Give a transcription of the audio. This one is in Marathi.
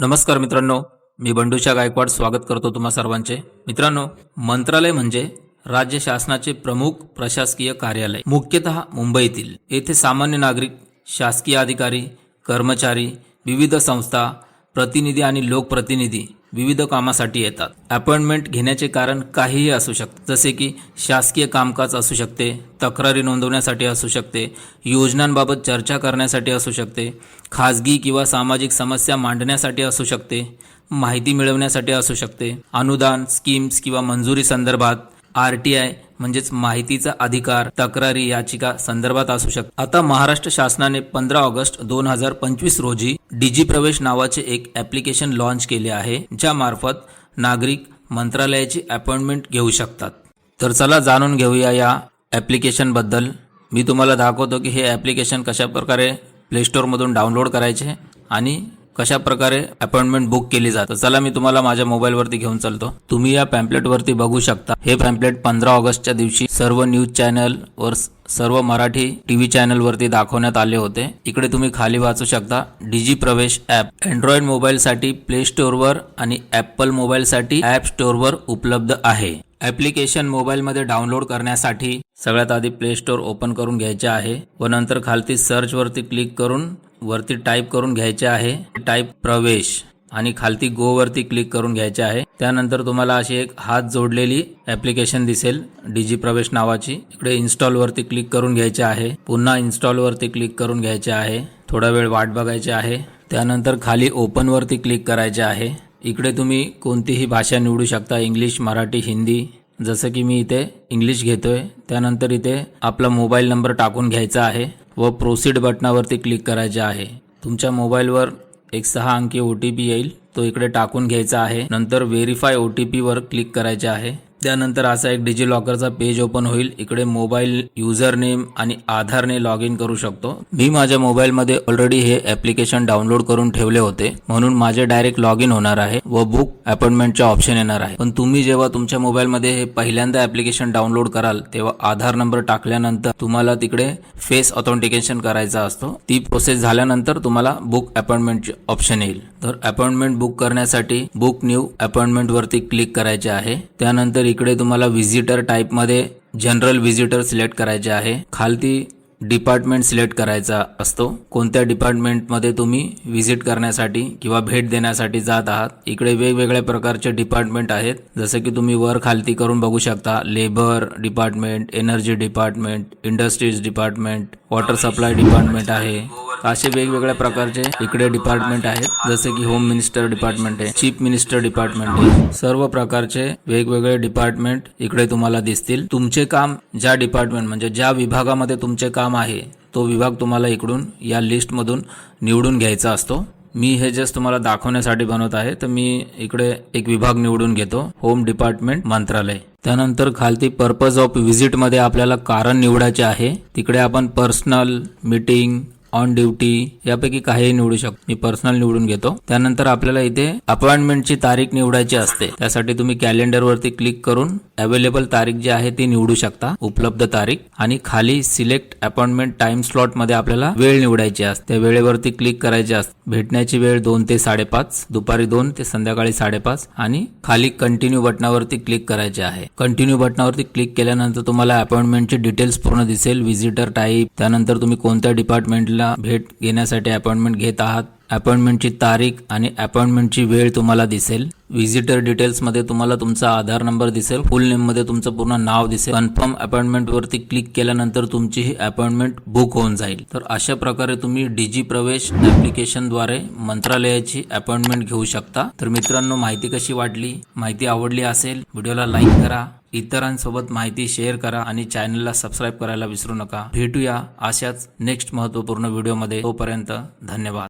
नमस्कार मित्रांनो मी बंडूच्या गायकवाड स्वागत करतो तुम्हा सर्वांचे. मित्रांनो मंत्रालय म्हणजे राज्य शासनाचे प्रमुख प्रशासकीय कार्यालय मुख्यतः मुंबईतील. येथे सामान्य नागरिक शासकीय अधिकारी कर्मचारी विविध संस्था प्रतिनिधी आणि लोकप्रतिनिधी विविध कामासाठी येतात. अपॉइंटमेंट घेण्याचे कारण काहीही असू शकते. जसे की शासकीय कामकाज असू शकते तक्रारी नोंदवण्यासाठी असू शकते योजनांबाबत चर्चा करण्यासाठी असू शकते खाजगी किंवा सामाजिक समस्या मांडण्यासाठी असू शकते माहिती मिळवण्यासाठी असू शकते अनुदान स्कीम्स किंवा मंजुरी संदर्भात आर टी आय म्हणजेच माहितीचा अधिकार तक्रारी याचिका संदर्भात असू शकते. आता महाराष्ट्र शासनाने पंधरा ऑगस्ट दोन हजार पंचवीस रोजी डीजी प्रवेश नावाचे एक ॲप्लिकेशन लॉन्च केले आहे ज्या मार्फत नागरिक मंत्रालयाची अपॉइंटमेंट घेऊ शकतात. तर चला जाणून घेऊया या ॲप्लिकेशनबद्दल मी तुम्हाला दाखवतो की हे ॲप्लिकेशन कशा प्रकारे प्ले डाउनलोड करायचे आणि कशा प्रकारे अपॉइंटमेंट बुक केली जाते? चला मी तुम्हाला माझ्या मोबाईलवरती घेऊन चालतो. तुम्ही या पॅम्पलेट वरती बघू शकता. हे पॅम्पलेट पंधरा ऑगस्टच्या दिवशी सर्व न्यूज चॅनल वर सर्व मराठी टीव्ही चॅनल वरती दाखवण्यात आले होते. इकडे तुम्ही खाली वाचू शकता डिजी प्रवेश ॲप अँड्रॉइड मोबाईलसाठी प्ले स्टोअरवर आणि ॲपल मोबाईलसाठी ॲप स्टोअरवर उपलब्ध आहे. ॲप्लिकेशन मोबाईलमध्ये डाउनलोड करण्यासाठी सगळ्यात आधी प्ले स्टोअर ओपन करून घ्यायचे आहे व नंतर खालती सर्च वरती क्लिक करून वरती टाईप करून घ्यायचे आहे. टाईप प्रवेश आणि खालती गो वरती क्लिक करून घ्यायचे आहे. त्यानंतर तुम्हाला अशी एक हात जोडलेली ॲप्लिकेशन दिसेल. डीजी प्रवेश नावाची. इकडे इन्स्टॉल वरती क्लिक करून घ्यायचे आहे. पुन्हा इन्स्टॉल वरती क्लिक करून घ्यायचे आहे. थोडा वेळ वाट बघायची आहे. त्यानंतर खाली ओपन वरती क्लिक करायचे आहे. इकडे तुम्ही कोणतीही भाषा निवडू शकता. इंग्लिश मराठी हिंदी. जसं की मी इथे इंग्लिश घेतोय. त्यानंतर इथे आपला मोबाईल नंबर टाकून घ्यायचा आहे. व प्रोसीड बटनावरती क्लिक करायचे आहे. तुमच्या मोबाईलवर एक सहा अंकी ओ टी पी येईल. तो इकडे टाकून घ्यायचा आहे. नंतर व्हेरीफाय ओ टी पीवर क्लिक करायचे आहे. त्यानंतर असा एक डिजी लॉकरचा पेज ओपन होईल. इकडे मोबाईल युजर नेम आणि आधारने लॉग इन करू शकतो. मी माझ्या मोबाईलमध्ये ऑलरेडी हे ॲप्लिकेशन डाउनलोड करून ठेवले होते. म्हणून माझे डायरेक्ट लॉग इन होणार आहे व बुक अपॉइंटमेंटचा ऑप्शन येणार आहे. पण तुम्ही जेव्हा तुमच्या मोबाईलमध्ये हे पहिल्यांदा ॲप्लिकेशन डाउनलोड कराल तेव्हा आधार नंबर टाकल्यानंतर तुम्हाला तिकडे फेस ऑथेंटिकेशन करायचा असतो. ती प्रोसेस झाल्यानंतर तुम्हाला बुक अपॉइंटमेंटचे ऑप्शन येईल. तर अपॉइंटमेंट बुक करण्यासाठी बुक न्यू अपॉइंटमेंट वरती क्लिक करायचे आहे. त्यानंतर इकडे तुम्हाला व्हिजिटर टाईपमध्ये जनरल व्हिजिटर सिलेक्ट करायचे आहे. खालती डिपार्टमेंट सिलेक्ट करायचा असतो. कोणत्या डिपार्टमेंटमध्ये तुम्ही व्हिजिट करण्यासाठी किंवा भेट देण्यासाठी जात आहात? इकडे वेगवेगळ्या प्रकारचे डिपार्टमेंट आहेत. जसं की तुम्ही वर खालती करून बघू शकता. Labour department energy department industries department water supply department आहे. असे वेगवेगळ्या प्रकारचे इकडे डिपार्टमेंट आहेत. जसे की होम मिनिस्टर डिपार्टमेंट आहे चीफ मिनिस्टर डिपार्टमेंट आहे. सर्व प्रकारचे वेगवेगळे डिपार्टमेंट इकडे तुम्हाला दिसतील. तुमचे काम ज्या डिपार्टमेंट म्हणजे ज्या विभागामध्ये तुमचे काम आहे तो विभाग तुम्हाला इकडून या लिस्टमधून निवडून घ्यायचा असतो. मी हे जस्ट तुम्हाला दाखवण्यासाठी बनवत आहे. तर मी इकडे एक विभाग निवडून घेतो होम डिपार्टमेंट मंत्रालय. त्यानंतर खालती पर्पज ऑफ व्हिजिटमध्ये आपल्याला कारण निवडायचे आहे. तिकडे आपण पर्सनल मीटिंग ऑन ड्युटी यापैकी काहीही निवडू शकतो मी पर्सनल निवडून घेतो. त्यानंतर आपल्याला इथे अपॉइंटमेंटची तारीख निवडायची असते. त्यासाठी तुम्ही कॅलेंडर वरती क्लिक करून अवेलेबल तारीख जी आहे ती निवडू शकता. उपलब्ध तारीख आणि खाली सिलेक्ट अपॉइंटमेंट टाइम स्लॉटमध्ये आपल्याला वेळ निवडायची असते. त्या वेळेवरती क्लिक करायची असते. भेटण्याची वेळ दोन ते साडेपाच दुपारी दोन ते संध्याकाळी साडेपाच आणि खाली कंटिन्यू बटनावरती क्लिक करायचे आहे. कंटिन्यू बटनावरती क्लिक केल्यानंतर तुम्हाला अपॉइंटमेंटचे डिटेल्स पूर्ण दिसेल. व्हिजिटर टाईप त्यानंतर तुम्ही कोणत्या हॉस्पिटलला भेट घेण्यासाठी अपॉइंटमेंट घेत आहात. अपॉइंटमेंटची तारीख आणि अपॉइंटमेंटची वेळ तुम्हाला दिसेल. व्हिजिटर डिटेल्समध्ये तुम्हाला तुमचा आधार नंबर दिसेल. फुल नेममध्ये तुमचं पूर्ण नाव दिसेल. कन्फर्म अपॉइंटमेंटवरती क्लिक केल्यानंतर तुमची ही अपॉइंटमेंट बुक होऊन जाईल. तर अशा प्रकारे तुम्ही डिजी प्रवेश ॲप्लिकेशनद्वारे मंत्रालयाची अपॉइंटमेंट घेऊ शकता. तर मित्रांनो माहिती कशी वाटली? माहिती आवडली असेल व्हिडिओला लाईक करा. इतरांसोबत माहिती शेअर करा आणि चॅनलला सबस्क्राईब करायला विसरू नका. भेटूया अशाच नेक्स्ट महत्त्वपूर्ण व्हिडिओमध्ये तोपर्यंत धन्यवाद.